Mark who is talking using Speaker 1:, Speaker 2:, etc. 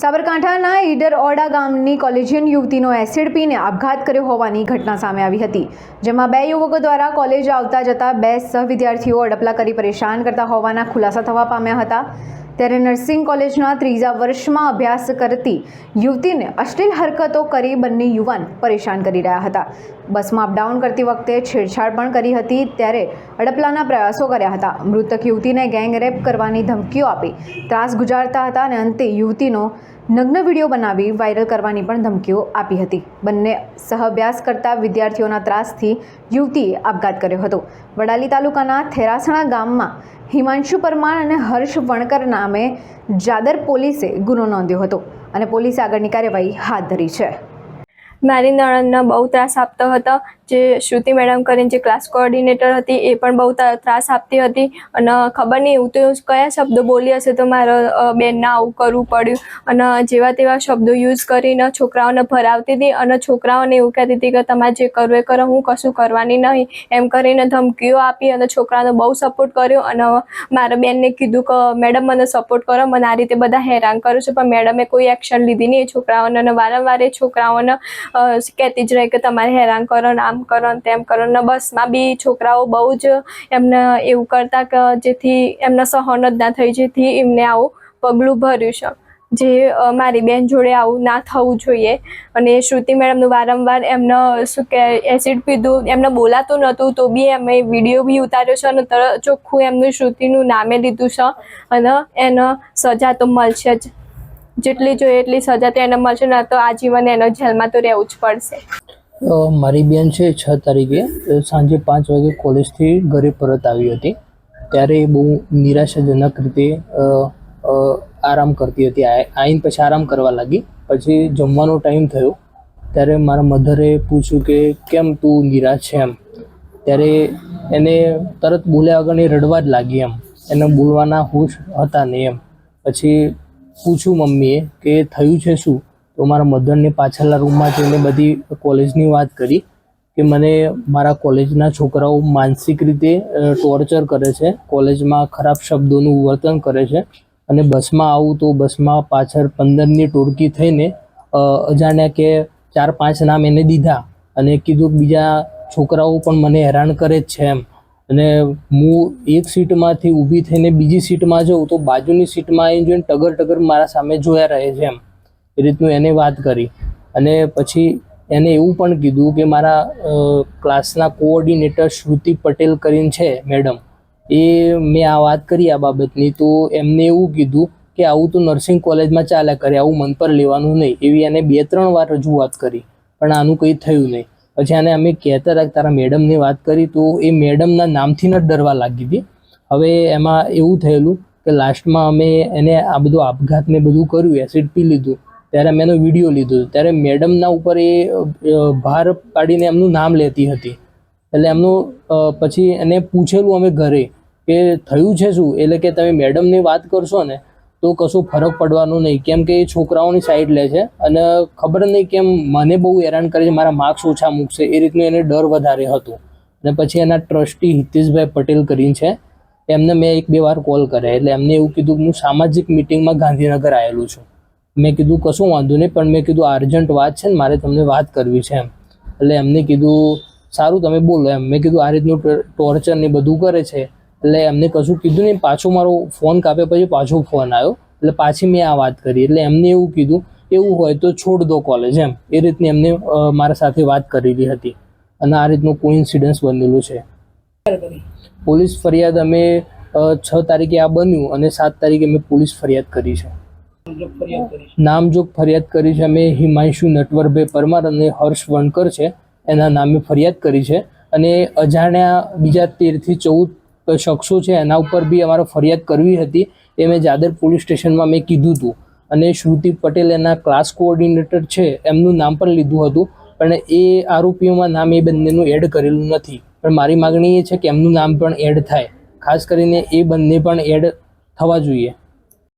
Speaker 1: સાબરકાંઠાના ઈડર ઓડા ગામની collegian યુવતીનો acid પીને આપઘાત કર્યો હોવાની ઘટના સામે આવી હતી, જેમાં બે યુવકો દ્વારા કોલેજ આવતા જતા બે સહવિદ્યાર્થીઓ અડપલા કરી પરેશાન કરતા હોવાના ખુલાસા થવા પામ્યા હતા. ત્યારે નર્સિંગ કોલેજના ત્રીજા વર્ષમાં અભ્યાસ કરતી યુવતીને અશ્લીલ હરકતો કરી બંને યુવાન પરેશાન કરી રહ્યા હતા. બસમાં અપડાઉન કરતી વખતે છેડછાડ પણ કરી હતી, ત્યારે અડપલાના પ્રયાસો કર્યા હતા. મૃતક યુવતીને ગેંગ રેપ કરવાની ધમકીઓ આપી. ત્રાસ ગુજારતા હતા અને અંતે યુવતીનો નગ્ન વીડિયો બનાવી વાયરલ કરવાની પણ ધમકીઓ આપી હતી. બંને સહઅભ્યાસ કરતા વિદ્યાર્થીઓના ત્રાસથી યુવતીએ આપઘાત કર્યો હતો. વડાલી તાલુકાના થેરાસણા ગામમાં હિમાંશુ પરમાર અને હર્ષ વણકર નામે જાદર પોલીસે ગુનો નોંધ્યો હતો અને પોલીસે આગળની કાર્યવાહી હાથ ધરી છે.
Speaker 2: મારી નણંદને બહુ ત્રાસ આપતો હતો. જે શ્રુતિ મેડમ કરીને જે ક્લાસ કોઓર્ડિનેટર હતી એ પણ બહુ ત્રાસ આપતી હતી. અને ખબર નહીં એવું તો કયા શબ્દો બોલી હશે તો મારો બેનને આવું કરવું પડ્યું. અને જેવા તેવા શબ્દો યુઝ કરીને છોકરાઓને ભરાવતી હતી અને છોકરાઓને એવું કહેતી હતી કે તમારે જે કરવું એ કરો, હું કશું કરવાની નહીં. એમ કરીને ધમકીઓ આપી અને છોકરાઓને બહુ સપોર્ટ કર્યો અને મારા બેનને કીધું કે, મેડમ, મને સપોર્ટ કરો, મને આ રીતે બધા હેરાન કરું છું, પણ મેડમે કોઈ એક્શન લીધી નહીં છોકરાઓને અને વારંવાર એ છોકરાઓને કહેતી જ રહે કે તમારે હેરાન કરો ને આમ કરો ને તેમ કરો. ને બસમાં બી છોકરાઓ બહુ જ એમને એવું કરતા કે જેથી એમને સહન જ ના થઈ, જેથી એમને આવું પગલું ભર્યું છે. જે મારી બેન જોડે આવું ના થવું જોઈએ. અને શ્રુતિ મેડમનું વારંવાર એમને શું કે એસિડ પીધું, એમને બોલાતું નહોતું, તો બી અમે વીડિયો બી ઉતાર્યો છે અને તરત ચોખ્ખું એમનું શ્રુતિનું નામે લીધું છે. અને એને સજા તો મળશે જ. જેટલી જોઈએ એટલી સજા તો એને મળશે, ને તો આજીવન એનો જેલમાં તો રહેવું જ પડશે.
Speaker 3: મારી બેન છે છ તારીખે સાંજે પાંચ વાગે કોલેજથી ઘરે પરત આવી હતી. ત્યારે એ બહુ નિરાશાજનક રીતે આરામ કરતી હતી. આ- આવીને પછી આરામ કરવા લાગી. પછી જમવાનો ટાઈમ થયો. ત્યારે મારા મધરે પૂછ્યું કે, કેમ તું નિરાશ છે એમ? ત્યારે એને તરત બોલ્યા વગર એ રડવા જ લાગી એમ. એને બોલવાના હોશ હતા નહીં એમ. પછી પૂછ્યું મમ્મીએ કે થયું છે શું? તો મારા મધરને પાછળના રૂમમાં જઈને બધી કોલેજની વાત કરી કે મને મારા કોલેજના છોકરાઓ માનસિક રીતે ટોર્ચર કરે છે, કોલેજમાં ખરાબ શબ્દોનું વર્તન કરે છે અને બસમાં આવું તો બસમાં પાછળ પંદરની ટોળકી થઈને અજાણ્યા કે ચાર પાંચ નામ એને દીધા અને કીધું બીજા છોકરાઓ પણ મને હેરાન કરે જ છે એમ. અને હું એક સીટમાંથી ઊભી થઈને બીજી સીટમાં જાઉં તો બાજુની સીટમાં એ જોઈને ટગર ટગર મારા સામે જોયા રહે છે એમ. એ રીતનું એને વાત કરી. અને પછી એને એવું પણ કીધું કે મારા ક્લાસના કોઓર્ડિનેટર શ્રુતિ પટેલ કરીને છે, મેડમ. એ મેં આ વાત કરી આ બાબતની તો એમને એવું કીધું કે આવું તો નર્સિંગ કોલેજમાં ચાલ્યા કરે, આવું મન પર લેવાનું નહીં. એવી એને બે ત્રણ વાર રજૂઆત કરી. પણ આનું કંઈ થયું નહીં. પછી આને અમે કહેતા હતા તારા મેડમની વાત કરી, તો એ મેડમના નામથી જ ડરવા લાગી હતી. હવે એમાં એવું થયેલું કે લાસ્ટમાં અમે એને આ બધું આપઘાતને બધું કર્યું, એસિડ પી લીધું. ત્યારે અમે એનો વીડિયો લીધો. ત્યારે મેડમના ઉપર એ ભાર પાડીને એમનું નામ લેતી હતી. એટલે એમનું પછી એને પૂછેલું અમે ઘરે કે થયું છે શું? એટલે કે તમે મેડમની વાત કરશો ને તો કશું ફરક પડવાનો નહીં. કેમ કે એ છોકરાઓની સાઈડ લે છે અને ખબર નહીં કેમ મને બહુ હેરાન કરે છે મારા માર્ક્સ ઓછા મૂકશે. એ રીતનું એને ડર વધારે હતો. અને પછી એના ટ્રસ્ટી હિતેશભાઈ પટેલ કરીને છે, એમને મેં એક બે વાર કોલ કર્યા. એટલે એમને એવું કીધું કે હું સામાજિક મિટિંગમાં ગાંધીનગર આવેલું છું. મેં કીધું, કશું વાંધો નહીં, પણ મેં કીધું અર્જન્ટ વાત છે ને, મારે તમને વાત કરવી છે એમ. એટલે એમને કીધું, સારું, તમે બોલો. એમ. મેં કીધું, આ રીતનું ટોર્ચર ને બધું કરે છે. એટલે એમને કશું કીધું નહીં. પાછો મારો ફોન કાપ્યા, પછી પાછો ફોન આવ્યો. એટલે પાછી મેં આ વાત કરી. એટલે એમને એવું કીધું, એવું હોય તો છોડ દો કોલેજ એમ. એ રીતની એમને મારા સાથે વાત કરેલી હતી. અને આ રીતનું કોઇન્સિડન્સ બનેલું છે. પોલીસ ફરિયાદ અમે છ તારીખે આ બન્યું અને સાત તારીખે મેં પોલીસ ફરિયાદ કરી છે. નામજોગ ફરિયાદ કરી છે. અમે હિમાંશુ નટવરભાઈ પરમાર અને હર્ષ વણકર છે. એના નામે ફરિયાદ કરી છે. અને અજાણ્યા બીજા તેરથી ચૌદ શખ્સો છે, એના ઉપર બી અમારે ફરિયાદ કરવી હતી. એ મેં જાદર પોલીસ સ્ટેશનમાં મેં કીધું હતું. અને શ્રુતિ પટેલ એના ક્લાસ કોઓર્ડિનેટર છે, એમનું નામ પણ લીધું હતું. પણ એ આરોપીઓમાં નામ એ બંનેનું એડ કરેલું નથી. પણ મારી માગણી એ છે કે એમનું નામ પણ એડ થાય. ખાસ કરીને એ બંને પણ એડ થવા જોઈએ.